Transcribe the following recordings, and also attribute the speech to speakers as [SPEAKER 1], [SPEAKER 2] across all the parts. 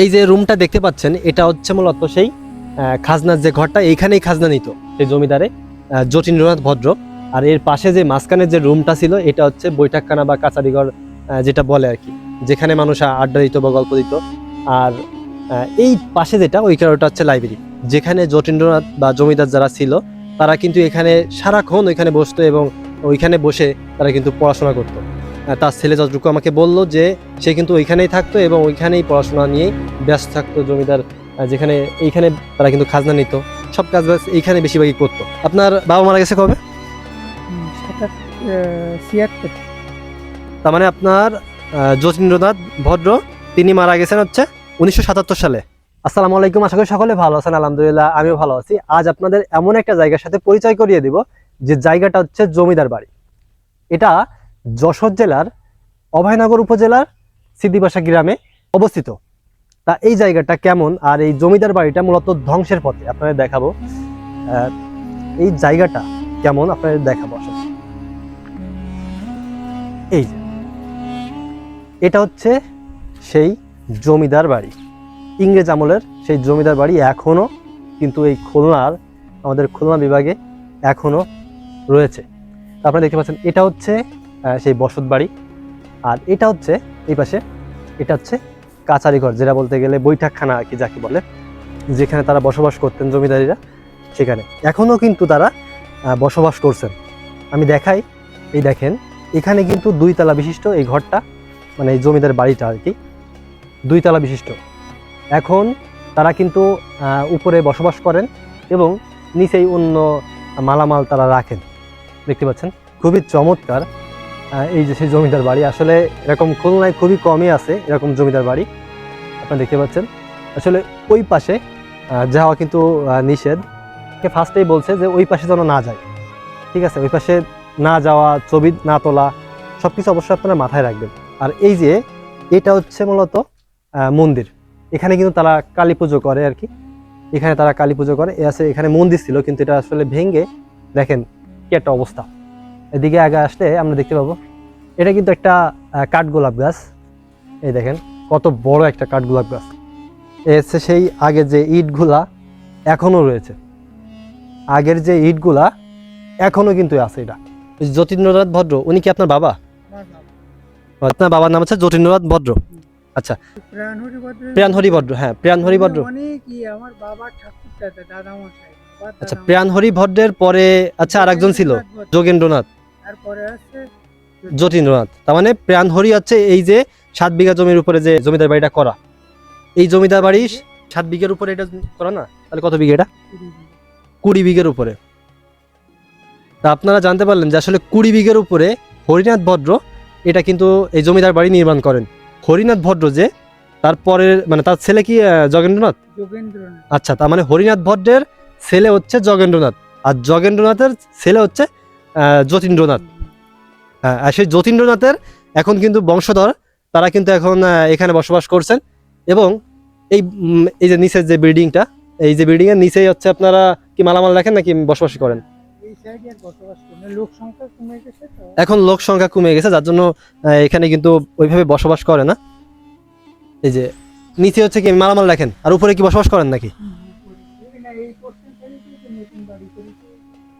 [SPEAKER 1] এই যে রুমটা দেখতে পাচ্ছেন, এটা হচ্ছে মূলত সেই খাজনার যে ঘরটা, এইখানেই খাজনা নিত সেই জমিদারে যতীন্দ্রনাথ ভদ্র। আর এর পাশে যে মাঝখানে যে রুমটা ছিল, এটা হচ্ছে বৈঠকখানা বা কাছারিঘর যেটা বলে আর কি, যেখানে মানুষ আড্ডা দিত বা গল্প দিত। আর এই পাশে যেটা, ওইখানে ওটা হচ্ছে লাইব্রেরি। যেখানে যতীন্দ্রনাথ বা জমিদার যারা ছিল, তারা কিন্তু এখানে সারাক্ষণ ওইখানে বসতো এবং ওইখানে বসে তারা কিন্তু পড়াশোনা করতো। তার ছেলে যতটুকু আমাকে বলল যে সে কিন্তু ওইখানেই থাকতো এবং ওইখানেই পড়াশোনা নিয়েই ব্যস্ত থাকতো জমিদার যেখানে এইখানে তারা কিন্তু খাজনা নিত। সব কাজ বাজ এইখানে বেশিরভাগই করতো। আপনার বাবা মারা গেছে কবে?
[SPEAKER 2] ছিয়াত্তর।
[SPEAKER 1] তার মানে আপনার যতীন্দ্রনাথ ভদ্র তিনি মারা গেছেন হচ্ছে উনিশশো সাতাত্তর সালে। আসসালামু আলাইকুম আশা করি সকলে ভালো আছেন আলহামদুলিল্লাহ আমিও ভালো আছি। আজ আপনাদের এমন একটা জায়গার সাথে পরিচয় করিয়ে দিব যে জায়গাটা হচ্ছে জমিদার বাড়ি। এটা যশোর জেলার অভয়নগর উপজেলার সিদ্দিবাসা গ্রামে অবস্থিত। তা এই জায়গাটা কেমন আর এই জমিদার বাড়িটা মূলত ধ্বংসের পথে? আপনাদের দেখাবো। এই জায়গাটা কেমন? আপনাদের দেখাবো আসলে। এই এটা হচ্ছে সেই জমিদার বাড়ি। ইংরেজ আমলের সেই জমিদার বাড়ি এখনও কিন্তু এই খুলনার, আমাদের খুলনা বিভাগে এখনও রয়েছে। আপনারা দেখতে পাচ্ছেন, এটা হচ্ছে সেই বসত বাড়ি। আর এটা হচ্ছে, এই পাশে, এটা হচ্ছে কাচারি ঘর, যেটা বলতে গেলে বৈঠকখানা আর কি যাকে বলে, যেখানে তারা বসবাস করতেন জমিদারিরা সেখানে। এখনও কিন্তু তারা বসবাস করছেন। আমি দেখাই, এই দেখেন, এখানে কিন্তু দুই তলা বিশিষ্ট এই ঘরটা মানে এই জমিদার বাড়িটা আর কি দুই তলা বিশিষ্ট। এখন তারা কিন্তু উপরে বসবাস করেন এবং নিচেই অন্য মালামাল তারা রাখেন। দেখতে পাচ্ছেন? খুবই চমৎকার এই যে সেই জমিদার বাড়ি, আসলে এরকম খুলনায় খুবই কমই আছে এরকম জমিদার বাড়ি। আপনারা দেখতে পাচ্ছেন। আসলে ওই পাশে যাওয়া কিন্তু নিষেধ। ফার্স্টেই বলছে যে ওই পাশে যেন না যায়। ঠিক আছে? ওই পাশে না যাওয়া, ছবি না তোলা সব কিছু অবশ্যই আপনারা মাথায় রাখবেন। আর এই যে, এটা হচ্ছে মূলত মন্দির। এখানে কিন্তু তারা কালী পুজো করে আর কি। এখানে তারা কালী পুজো করে। এ আছে, এখানে মন্দির ছিল, কিন্তু এটা আসলে ভেঙে, দেখেন কি একটা অবস্থা। এদিকে আগে আসলে আমরা দেখতে পাবো। এটা কিন্তু একটা আহ, কাঠগোলাপ গাছ। এই দেখেন কত বড় একটা কাঠগোলাপ গাছ। এ হচ্ছে সেই আগের যে ইটগুলা এখনও রয়েছে। আগের যে ইটগুলা এখনও কিন্তু আছে এটা। যতীন্দ্রনাথ ভদ্র উনি কি আপনার বাবা? আপনার বাবার নাম হচ্ছে যতীন্দ্রনাথ ভদ্র। আচ্ছা। প্রিয়ানহরি ভদ্র হ্যাঁ প্রিয়ানহরি ভদ্র আচ্ছা প্রিয়ানহরি ভদ্রের পরে আচ্ছা আর একজন ছিল যোগেন্দ্রনাথ। যতীন্দ্রনাথ। তার মানে প্রাণহরি হচ্ছে এই যে সাত বিঘা জমির উপরে যে জমিদার বাড়িটা করা। এই জমিদার বাড়ি সাত বিঘার উপরে এটা করা না? তাহলে কত বিঘা এটা? কুড়ি বিঘের উপরে। তা আপনারা জানতে পারলেন যে আসলে কুড়ি বিঘের উপরে হরিনাথ ভদ্র এটা কিন্তু এই জমিদার বাড়ি নির্মাণ করেন। হরিনাথ ভদ্র যে তারপরের মানে তার ছেলে কি জগেন্দ্রনাথ?
[SPEAKER 2] যোগেন্দ্রনাথ।
[SPEAKER 1] আচ্ছা তার মানে হরিনাথ ভদ্রের ছেলে হচ্ছে জগেন্দ্রনাথ। আর জগেন্দ্রনাথের ছেলে হচ্ছে যতীন্দ্রনাথ। হ্যাঁ আর সেই যতীন্দ্রনাথের এখন কিন্তু বংশধর তারা কিন্তু এখন এখানে বসবাস করছেন। এবং এই এই যে নিচের যে বিল্ডিংটা এই যে বিল্ডিং এর নিচেই হচ্ছে আপনারা কি মালামাল রাখেন নাকি বসবাস করেন এখন লোক সংখ্যা কমে গেছে যার জন্য এখানে কিন্তু ওইভাবে বসবাস করে না। এই যে নিচে হচ্ছে কি মালামাল রাখেন আর উপরে কি বসবাস করেন নাকি?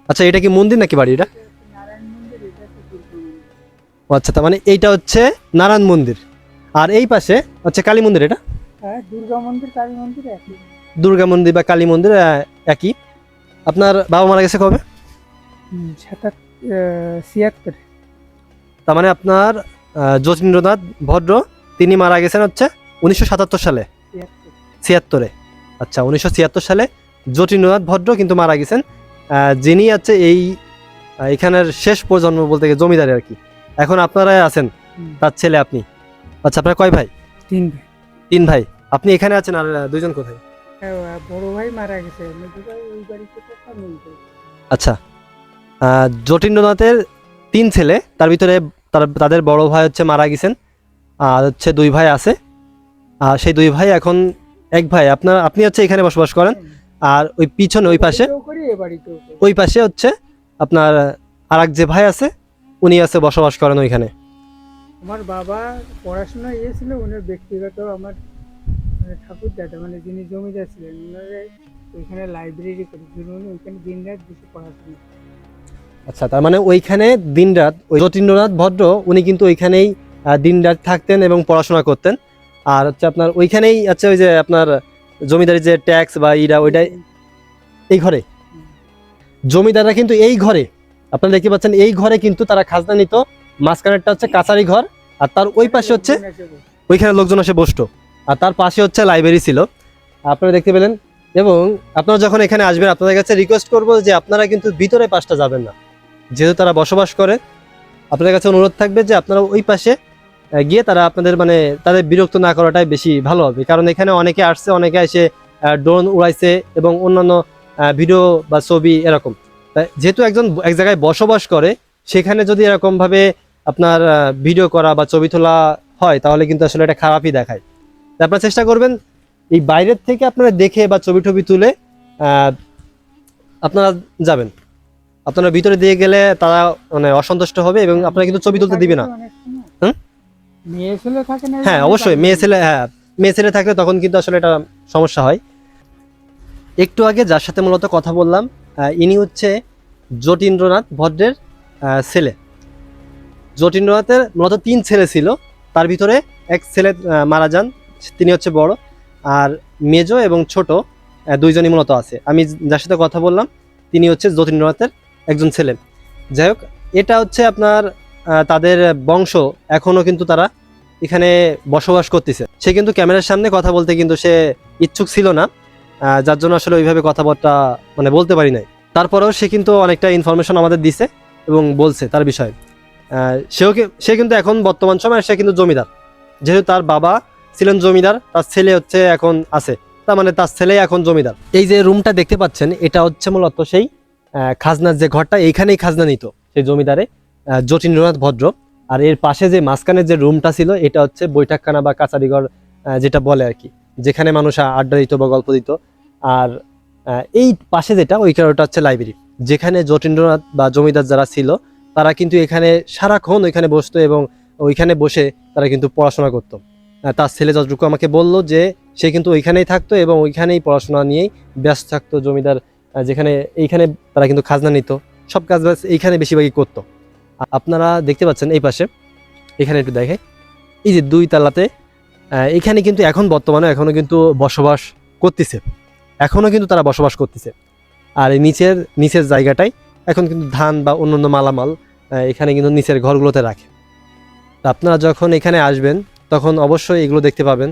[SPEAKER 1] আচ্ছা এটা কি মন্দির নাকি বাড়ি এটা? আচ্ছা তার মানে এইটা হচ্ছে নারায়ণ মন্দির। আর এই পাশে হচ্ছে কালী মন্দির এটা?
[SPEAKER 2] হ্যাঁ দুর্গা মন্দির কালী মন্দির একই।
[SPEAKER 1] দুর্গা মন্দির বা কালী মন্দির একই। আপনার বাবা মারা গেছে কবে?
[SPEAKER 2] ছিয়াত্তর।
[SPEAKER 1] তার মানে আপনার যতীন্দ্রনাথ ভদ্র তিনি মারা গেছেন হচ্ছে উনিশশো সাতাত্তর সালে।
[SPEAKER 2] ছিয়াত্তরে।
[SPEAKER 1] আচ্ছা উনিশশো ছিয়াত্তর সালে যতীন্দ্রনাথ ভদ্র কিন্তু মারা গেছেন। যিনি আছে এই এখানের শেষ প্রজন্ম বলতে গেলে জমিদারি আর কি। এখন আপনারাই আছেন তার ছেলে আপনি। আচ্ছা আপনার কয় ভাই?
[SPEAKER 2] তিন ভাই।
[SPEAKER 1] তিন ভাই। আপনি এখানে আছেন আর আহ, দুইজন কোথায়?
[SPEAKER 2] হ্যাঁ, বড় ভাই মারা গেছে।
[SPEAKER 1] আচ্ছা আহ, যতীন্দ্রনাথের তিন ছেলে তার ভিতরে তার তাদের বড় ভাই হচ্ছে মারা গেছেন আর হচ্ছে দুই ভাই আছে। আর সেই দুই ভাই এখন এক ভাই। আপনার আপনি হচ্ছে এখানে বসবাস করেন আর ওই পিছনে ওই পাশে ওই পাশে হচ্ছে আপনার আর এক যে ভাই আছে উনি আছে বসবাস করেন ওইখানে।
[SPEAKER 2] আমার বাবা পড়াশোনা ইয়ে ছিল উনি ব্যক্তিগত আমার মানে ঠাকুর দাদা মানে যিনি জমিদার ছিলেন ওনারা ওইখানে লাইব্রেরি করেছিলেন উনি ওইখানে দিন রাত বসে পড়াশোনা
[SPEAKER 1] আচ্ছা তার মানে ওইখানে দিনরাত ওই যতীন্দ্রনাথ ভদ্র উনি কিন্তু ওইখানেই দিনরাত থাকতেন এবং পড়াশোনা করতেন। আর হচ্ছে আপনার ওইখানেই আচ্ছা ওই যে আপনার জমিদারি যে ট্যাক্স বা ইরা ওইটাই এই ঘরে? জমিদাররা কিন্তু এই ঘরে। আপনারা দেখতে পাচ্ছেন, এই ঘরে কিন্তু তারা খাজনা নিত। মাঝখানেরটা হচ্ছে কাছারি ঘর, আর তার ওই পাশে হচ্ছে ওইখানে লোকজন এসে বসতো। আর তার পাশে হচ্ছে লাইব্রেরি ছিল। আপনারা দেখতে পেলেন, এবং আপনারা যখন এখানে আসবেন, আপনাদের কাছে রিকোয়েস্ট করব যে আপনারা কিন্তু ভিতরে পাশটা যাবেন না। যেহেতু তারা বসবাস করে, আপনাদের কাছে অনুরোধ থাকবে যে আপনারা ওই পাশে গিয়ে তারা আপনাদের মানে তাদের বিরক্ত না করাটাই বেশি ভালো হবে। কারণ এখানে অনেকে আসছে, অনেকে এসে ড্রোন উড়াইছে এবং অন্যান্য ভিডিও বা ছবি এরকম। যেহেতু একজন এক জায়গায় বসবাস করে সেখানে যদি এরকমভাবে আপনার ভিডিও করা বা ছবি তোলা হয় তাহলে কিন্তু আসলে এটা খারাপই দেখায়। আপনারা চেষ্টা করবেন এই বাইরের থেকে আপনারা দেখে বা ছবি টবি তুলে আপনারা যাবেন। আপনারা ভিতরে দিয়ে গেলে তারা মানে অসন্তুষ্ট হবে এবং আপনারা কিন্তু ছবি তুলতে দিবে না। হুম?
[SPEAKER 2] মেয়ে ছেলে থাকে না
[SPEAKER 1] হ্যাঁ অবশ্যই মেয়ে ছেলে হ্যাঁ মেয়ে ছেলে থাকলে তখন কিন্তু আসলে এটা সমস্যা হয়। একটু আগে যার সাথে মূলত কথা বললাম ইনি হচ্ছে যতীন্দ্রনাথ ভদ্রের ছেলে। যতীন্দ্রনাথের মূলত তিন ছেলে ছিল। তার ভিতরে এক ছেলে মারা যান, তিনি হচ্ছে বড়। আর মেজো এবং ছোট দুইজনই মূলত আছে। আমি যার সাথে কথা বললাম, তিনি হচ্ছে যতীন্দ্রনাথের একজন ছেলে। যাই হোক, এটা হচ্ছে আপনার তাদের বংশ। এখনও কিন্তু তারা এখানে বসবাস করতেছে। সে কিন্তু ক্যামেরার সামনে কথা বলতে কিন্তু সে ইচ্ছুক ছিল না। যার জন্য আসলে ওইভাবে কথাবার্তা মানে বলতে পারি নাই। তারপরেও সে কিন্তু অনেকটা ইনফরমেশন আমাদের দিছে এবং বলছে তার বিষয়ে। সেও সে কিন্তু এখন বর্তমান সময় সে কিন্তু জমিদার। যেহেতু তার বাবা ছিলেন জমিদার, তার ছেলে হচ্ছে এখন আছে। তার মানে তার ছেলে এখন জমিদার। এই যে রুমটা দেখতে পাচ্ছেন, এটা হচ্ছে মূলত সেই খাজনার যে ঘরটা, এইখানেই খাজনা নিত সেই জমিদারে যতীন্দ্রনাথ ভদ্র। আর এর পাশে যে মাঝখানে যে রুমটা ছিল, এটা হচ্ছে বৈঠকখানা বা কাছারিঘর যেটা বলে আর কি, যেখানে মানুষ আড্ডা দিত বা গল্প দিত। আর এই পাশে যেটা, ওই ওটা হচ্ছে লাইব্রেরি যেখানে যতীন্দ্রনাথ বা জমিদার যারা ছিল, তারা কিন্তু এখানে সারাক্ষণ ওইখানে বসতো এবং ওইখানে বসে তারা কিন্তু পড়াশোনা করতো। তার ছেলে যতটুকু আমাকে বলল যে, সে কিন্তু ওইখানেই থাকতো এবং ওইখানেই পড়াশোনা নিয়েই ব্যস্ত থাকতো জমিদার যেখানে, এইখানে তারা কিন্তু খাজনা নিত। সব কাজ বাজ এইখানে বেশিরভাগই করতো। আপনারা দেখতে পাচ্ছেন এই পাশে, এখানে একটু দেখে। এই যে দুই তালাতে এখানে কিন্তু এখন বর্তমানে এখনও কিন্তু বসবাস করতেছে। এখনও কিন্তু তারা বসবাস করতেছে। আর এই নিচের নিচের জায়গাটাই এখন কিন্তু ধান বা অন্যান্য মালামাল এখানে কিন্তু নিচের ঘরগুলোতে রাখে। আপনারা যখন এখানে আসবেন, তখন অবশ্যই এগুলো দেখতে পাবেন।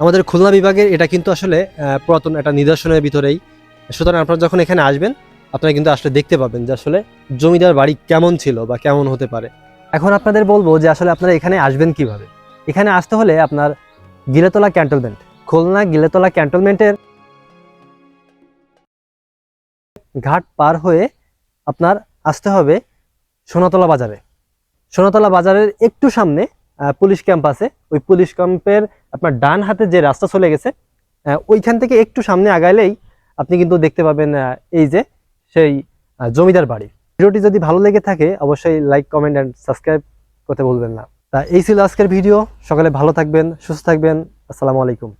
[SPEAKER 1] আমাদের খুলনা বিভাগের এটা কিন্তু আসলে পুরাতন একটা নিদর্শনের ভিতরেই। সুতরাং আপনারা যখন এখানে আসবেন, আপনারা কিন্তু আসলে দেখতে পাবেন যে আসলে জমিদার বাড়ি কেমন ছিল বা কেমন হতে পারে। এখন আপনাদের বলব যে আসলে আপনারা এখানে আসবেন কীভাবে? এখানে আসতে হলে আপনার গিলেতলা ক্যান্টনমেন্ট। খুলনা গিলেতলা ক্যান্টনমেন্টের ঘাট পার হয়ে আপনার আসতে হবে সোনাতলা বাজারে। সোনাতলা বাজারের একটু সামনে পুলিশ ক্যাম্প আছে। ওই পুলিশ ক্যাম্পের আপনার ডান হাতে যে রাস্তা চলে গেছে ওইখান থেকে একটু সামনে আগাইলেই আপনি কিন্তু দেখতে পাবেন এই যে সেই জমিদার বাড়ি। ভিডিওটি যদি ভালো লেগে থাকে, অবশ্যই লাইক, কমেন্ট অ্যান্ড সাবস্ক্রাইব করতে বলবেন না। তা এই ছিল আজকের ভিডিও। সকালে ভালো থাকবেন, সুস্থ থাকবেন। আসসালামু আলাইকুম।